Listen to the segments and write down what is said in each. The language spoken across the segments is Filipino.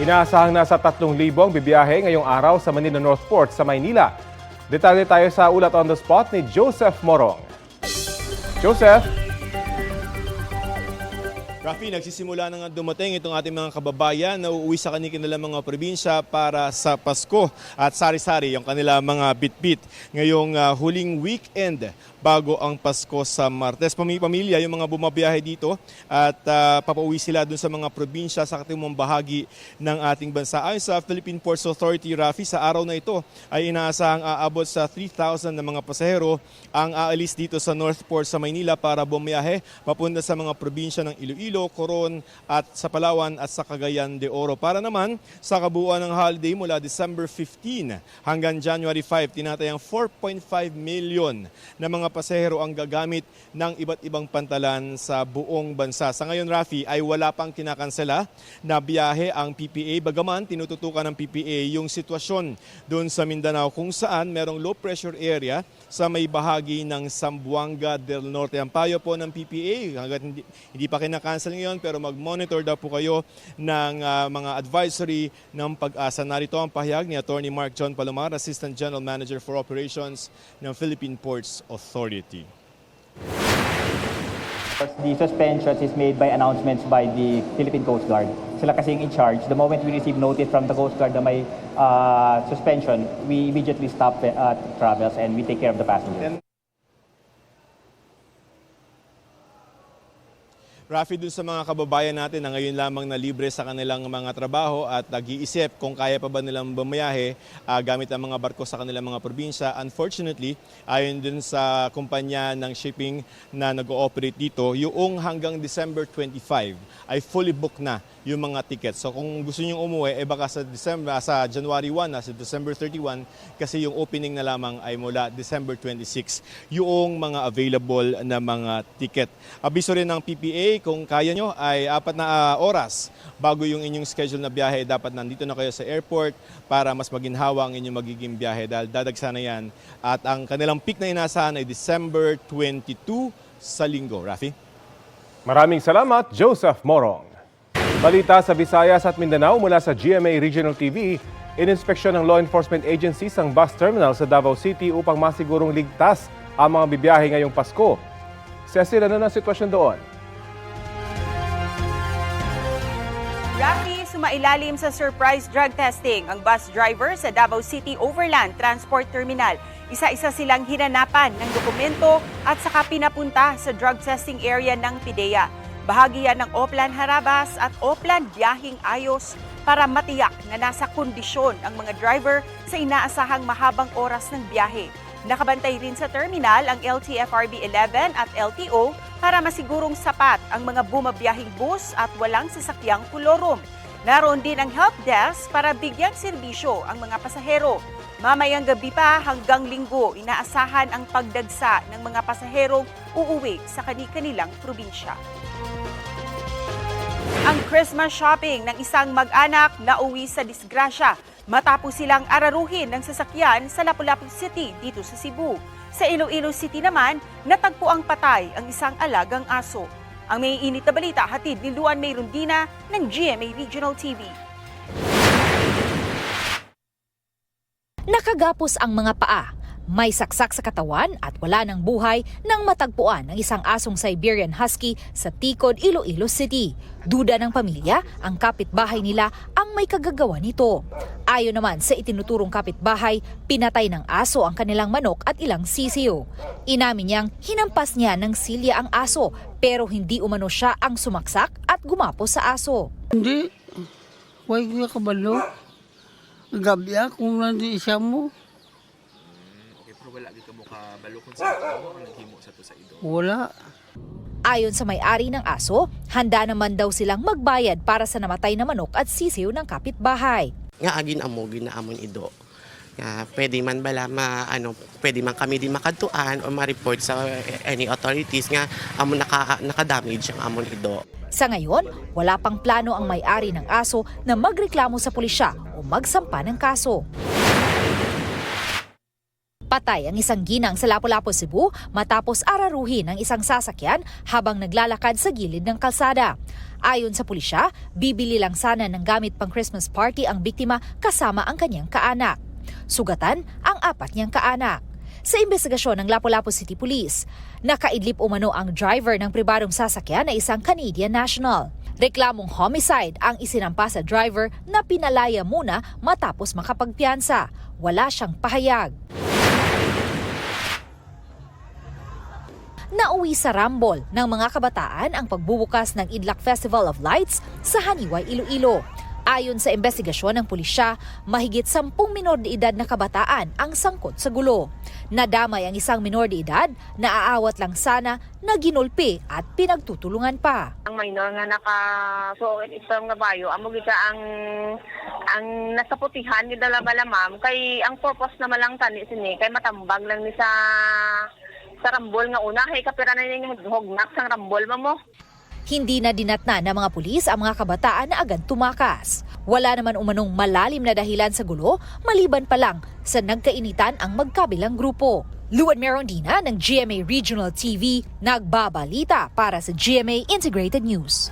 Inaasahang nasa 3,000 ang bibiyahe ngayong araw sa Manila Northport sa Maynila. Detalye tayo sa ulat on the spot ni Joseph Morong. Joseph? Rafi, nagsisimula na nga dumating itong ating mga kababayan na uuwi sa kanilang mga probinsya para sa Pasko at sari-sari yung kanilang mga bit-bit ngayong ah, huling weekend bago ang Pasko sa Martes. Pamilya, yung mga bumabiyahe dito at ah, papauwi sila dun sa mga probinsya sa katimang bahagi ng ating bansa. Ayon sa Philippine Ports Authority, Rafi, sa araw na ito ay inaasahang aabot sa 3,000 na mga pasahero ang aalis dito sa Northport sa Maynila para bumiyahe papunta sa mga probinsya ng Iloilo, Coron at sa Palawan at sa Cagayan de Oro. Para naman sa kabuuan ng holiday mula December 15 hanggang January 5, tinatayang 4.5 million na mga pasahero ang gagamit ng iba't ibang pantalan sa buong bansa. Sa ngayon, Rafi, ay wala pang kinakansela na biyahe ang PPA. Bagaman, tinututukan ng PPA yung sitwasyon doon sa Mindanao kung saan merong low pressure area sa may bahagi ng Sambuanga del Norte. Ang payo po ng PPA, hanggat hindi, hindi pa kinakancel ngayon, pero mag-monitor daw po kayo ng ah, mga advisory ng pag-asa. Narito ang pahayag ni Attorney Mark John Palomar, Assistant General Manager for Operations ng Philippine Ports Authority. The suspension is made by announcements by the Philippine Coast Guard. Sila kasi in charge. The moment we receive notice from the Coast Guard na may uh, suspension, we immediately stop uh, travels and we take care of the passengers. Rafi, dun sa mga kababayan natin na ngayon lamang na libre sa kanilang mga trabaho at nag-iisip kung kaya pa ba nilang bumayahe ah, gamit ang mga barko sa kanilang mga probinsya. Unfortunately, ayon dun sa kumpanya ng shipping na nag-ooperate dito, yung hanggang December 25 ay fully booked na yung mga tickets. So kung gusto niyo umuwi, eh baka sa December, sa January 1 na sa December 31 kasi yung opening na lamang ay mula December 26 yung mga available na mga ticket. Abiso rin ng PPA kung kaya nyo ay apat na ah, oras bago yung inyong schedule na biyahe dapat nandito na kayo sa airport para mas maginhawa ang inyong magiging biyahe dahil dadagsa na yan at ang kanilang peak na inasahan ay December 22 sa linggo. Rafi? Maraming salamat, Joseph Morong. Balita sa Visayas at Mindanao mula sa GMA Regional TV, ininspeksyon ng law enforcement agencies ang bus terminal sa Davao City upang masigurong ligtas ang mga bibiyahe ngayong Pasko. Cecil, ano na sitwasyon doon? Rafi, sumailalim sa surprise drug testing ang bus driver sa Davao City Overland Transport Terminal. Isa-isa silang hinanapan ng dokumento at saka pinapunta sa drug testing area ng PIDEA. Bahagi yan ng Oplan Harabas at Oplan Biyahing Ayos para matiyak na nasa kondisyon ang mga driver sa inaasahang mahabang oras ng biyahe. Nakabantay rin sa terminal ang LTFRB 11 at LTO para masigurong sapat ang mga bumabiyahing bus at walang sasakyang pulorom. Naroon din ang help desk para bigyang serbisyo ang mga pasahero. Mamayang gabi pa hanggang linggo, inaasahan ang pagdagsa ng mga pasaherong uuwi sa kani-kanilang probinsya. Ang Christmas shopping ng isang mag-anak na uwi sa disgrasya matapos silang araruhin ng sasakyan sa Lapu-Lapu City dito sa Cebu. Sa Iloilo City naman, natagpo ang patay ang isang alagang aso. Ang may init na balita hatid ni Luan May Rundina ng GMA Regional TV. Nakagapos ang mga paa, may saksak sa katawan at wala ng buhay nang matagpuan ng isang asong Siberian Husky sa Tikod, Iloilo City. Duda ng pamilya, ang kapitbahay nila ang may kagagawa nito. Ayon naman sa itinuturong kapitbahay, pinatay ng aso ang kanilang manok at ilang sisiyo. Inamin niyang hinampas niya ng silya ang aso pero hindi umano siya ang sumaksak at gumapos sa aso. Hindi. Huwag kabalo. Gabi kung nandi siya mo. Okay, pero wala gid ka kung sa ano ang naghimo sa to sa ido. Wala. Ayon sa may-ari ng aso, handa naman daw silang magbayad para sa namatay na manok at sisiw ng kapitbahay. nga agin amo ginaamon ido nga pwede man bala ma ano pwede man kami din makadtuan o ma-report sa any authorities nga amo naka naka-damage ang amon ido Sa ngayon, wala pang plano ang may-ari ng aso na magreklamo sa pulisya o magsampa ng kaso. Patay ang isang ginang sa Lapu-Lapu, Cebu matapos araruhin ang isang sasakyan habang naglalakad sa gilid ng kalsada. Ayon sa pulisya, bibili lang sana ng gamit pang Christmas party ang biktima kasama ang kanyang kaanak. Sugatan ang apat niyang kaanak. Sa investigasyon ng Lapu-Lapu City Police, nakaidlip umano ang driver ng pribadong sasakyan na isang Canadian national. Reklamong homicide ang isinampa sa driver na pinalaya muna matapos makapagpiyansa. Wala siyang pahayag. Nauwi sa Rambol ng mga kabataan ang pagbubukas ng Idlak Festival of Lights sa Haniway, Iloilo. Ayon sa investigasyon ng pulisya, mahigit sampung minor de edad na kabataan ang sangkot sa gulo. Nadamay ang isang minor de edad na aawat lang sana na ginulpi at pinagtutulungan pa. ang minor nga nakasuot itong nga bayo amo gid ka ang ang nasa putihan ni dala ma'am kay ang purpose naman lang tani sini kay matambag lang ni sa sa rambol nga una kay kapira na ning hugnak sang rambol mo mo Hindi na dinatna ng mga pulis ang mga kabataan na agad tumakas. Wala naman umanong malalim na dahilan sa gulo, maliban pa lang sa nagkainitan ang magkabilang grupo. Luan Merondina ng GMA Regional TV, nagbabalita para sa GMA Integrated News.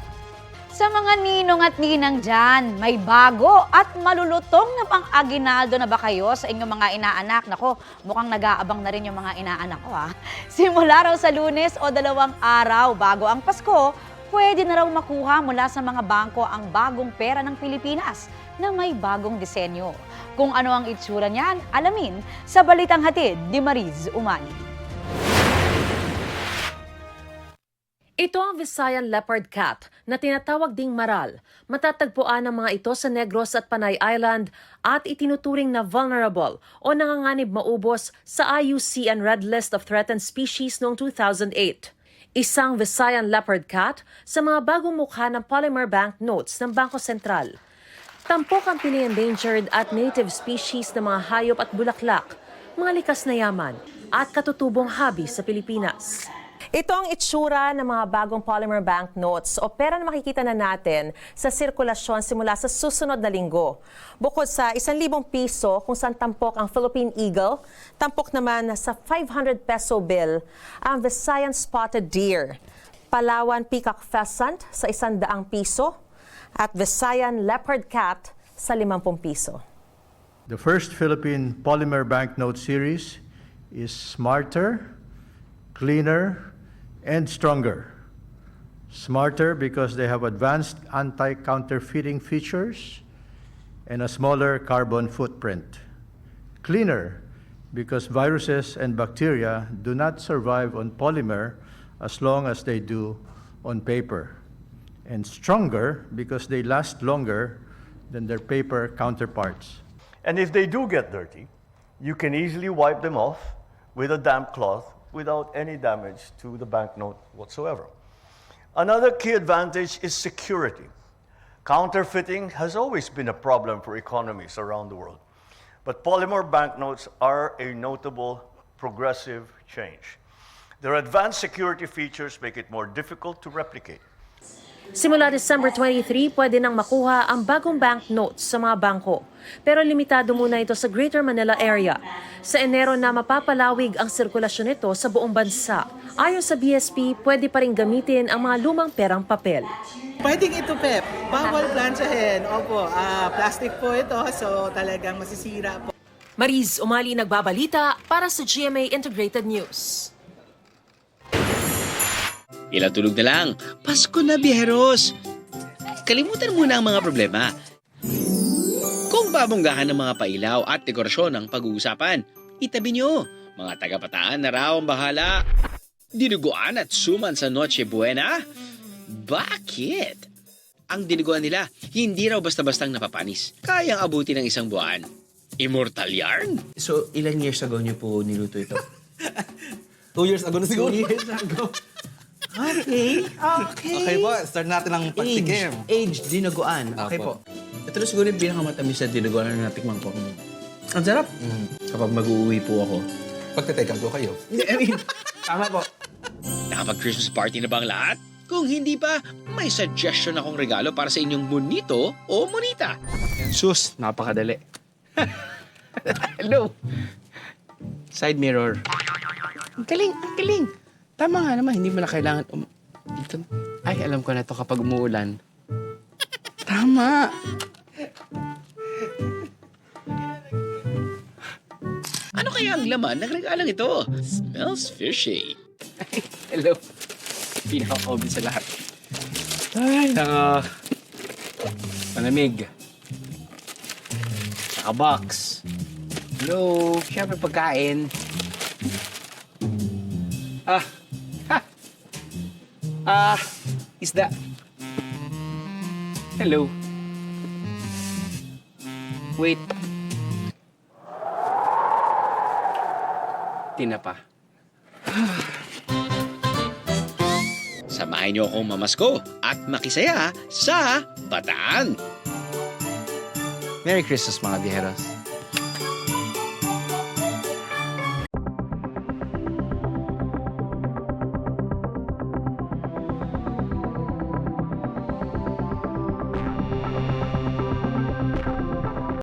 Sa mga ninong at ninang dyan, may bago at malulutong na pang aginaldo na ba kayo sa inyong mga inaanak? Nako, mukhang nag-aabang na rin yung mga inaanak ko ha. Simula raw sa lunes o dalawang araw bago ang Pasko, pwede na raw makuha mula sa mga bangko ang bagong pera ng Pilipinas na may bagong disenyo. Kung ano ang itsura niyan, alamin sa Balitang Hatid ni Mariz Umali. Ito ang Visayan leopard cat na tinatawag ding maral. Matatagpuan ang mga ito sa Negros at Panay Island at itinuturing na vulnerable o nanganganib maubos sa IUCN Red List of Threatened Species noong 2008. Isang Visayan leopard cat sa mga bagong mukha ng Polymer Bank Notes ng Bangko Sentral. Tampok ang pini-endangered at native species ng mga hayop at bulaklak, mga likas na yaman at katutubong hobby sa Pilipinas. Ito ang itsura ng mga bagong polymer bank notes o pera na makikita na natin sa sirkulasyon simula sa susunod na linggo. Bukod sa 1,000 piso kung saan tampok ang Philippine Eagle, tampok naman sa 500 peso bill ang Visayan Spotted Deer, Palawan Peacock Pheasant sa 100 piso at Visayan Leopard Cat sa 50 piso. The first Philippine polymer banknote series is smarter, cleaner, and stronger. Smarter because they have advanced anti-counterfeiting features and a smaller carbon footprint. Cleaner because viruses and bacteria do not survive on polymer as long as they do on paper. And stronger because they last longer than their paper counterparts. And if they do get dirty, you can easily wipe them off with a damp cloth without any damage to the banknote whatsoever. Another key advantage is security. Counterfeiting has always been a problem for economies around the world, but polymer banknotes are a notable progressive change. Their advanced security features make it more difficult to replicate. Simula December 23, pwede nang makuha ang bagong banknotes sa mga bangko. Pero limitado muna ito sa Greater Manila area. Sa Enero na mapapalawig ang sirkulasyon nito sa buong bansa. Ayon sa BSP, pwede pa rin gamitin ang mga lumang perang papel. Pwedeng ito, Pep. Bawal planchahin. Opo, ah, plastic po ito, so talagang masisira po. Mariz Umali nagbabalita para sa GMA Integrated News. Ilang tulog na lang. Pasko na, biheros! Kalimutan muna ang mga problema. Kung babonggahan ng mga pailaw at dekorasyon ang pag-uusapan, itabi nyo. Mga tagapataan na raw ang bahala. Dinuguan at suman sa Noche Buena? Bakit? Ang dinuguan nila, hindi raw basta-bastang napapanis. Kayang abuti ng isang buwan. Immortal yarn? So, ilan years ago niyo po niluto ito? Two years ago na siguro. Two years ago. Okay, okay. Okay po, start natin ang pagtikim. Age, dinuguan. Okay po. Ito na siguro yung pinakamatamis na dinuguan na natikman ko. Ang sarap. Kapag mag-uwi po ako. Pagka-take kayo. I mean, tama po. Nakapag-Christmas party na ba ang lahat? Kung hindi pa, may suggestion akong regalo para sa inyong bonito o monita. Sus, napakadali. Hello. Side mirror. Ang galing, ang galing. Tama nga naman, hindi mo na kailangan um... Dito. Ay, alam ko na to kapag umuulan. Tama. Ano kaya ang laman ng regalang ito? Smells fishy. Hello. Pinaka-obvious sa lahat. Ay, naka... Malamig. Naka-box. Hello. Siyempre pagkain. Ah. Ah. Isda. Hello. Wait. Tinapa. Samahan niyo akong mamasko at makisaya sa Bataan. Merry Christmas mga biheros.